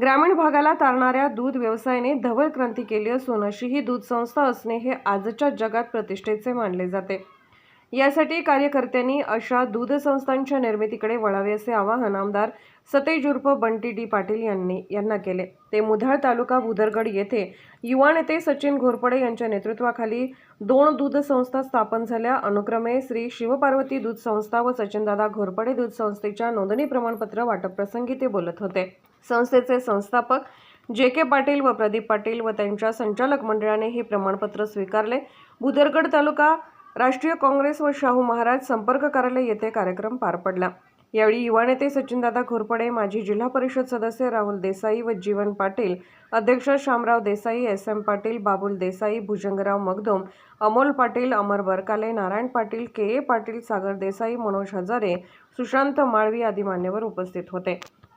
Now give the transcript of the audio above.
ग्रामीण भागाला तारणाऱ्या दूध व्यवसायाने धवल क्रांती केली असून अशी ही दूध संस्था असणे हे आजच्या जगात प्रतिष्ठेचे मानले जाते. यासाठी कार्यकर्त्यांनी अशा दूध संस्थांच्या निर्मितीकडे वळावे असे आवाहन आमदार सतेज उर्फ बंटी डी पाटील यांनी यांना केले. ते मुधाळ तालुका भुदरगड येथे युवा नेते सचिन घोरपडे यांच्या नेतृत्वाखाली दोन दूध संस्था स्थापन झाल्या. अनुक्रमे श्री शिवपार्वती दूध संस्था व सचिनदादा घोरपडे दूध संस्थेच्या नोंदणी प्रमाणपत्र वाटप प्रसंगी ते बोलत होते. संस्थेचे संस्थापक जे के पाटील व प्रदीप पाटील व त्यांच्या संचालक मंडळाने हे प्रमाणपत्र स्वीकारले. भुदरगड तालुका राष्ट्रीय काँग्रेस व शाहू महाराज संपर्क कार्यालय येथे कार्यक्रम पार पडला. यावेळी युवा नेते सचिनदादा घोरपडे माजी जिल्हा परिषद सदस्य राहुल देसाई व जीवन पाटील अध्यक्ष Shamrao Desai S M Patil Babul Desai Bhujangrao Magdum Amol Patil Amar Barkale Narayan Patil K A Patil Sagar Desai Manoj Hazare Sushant Malvi आदी मान्यवर उपस्थित होते.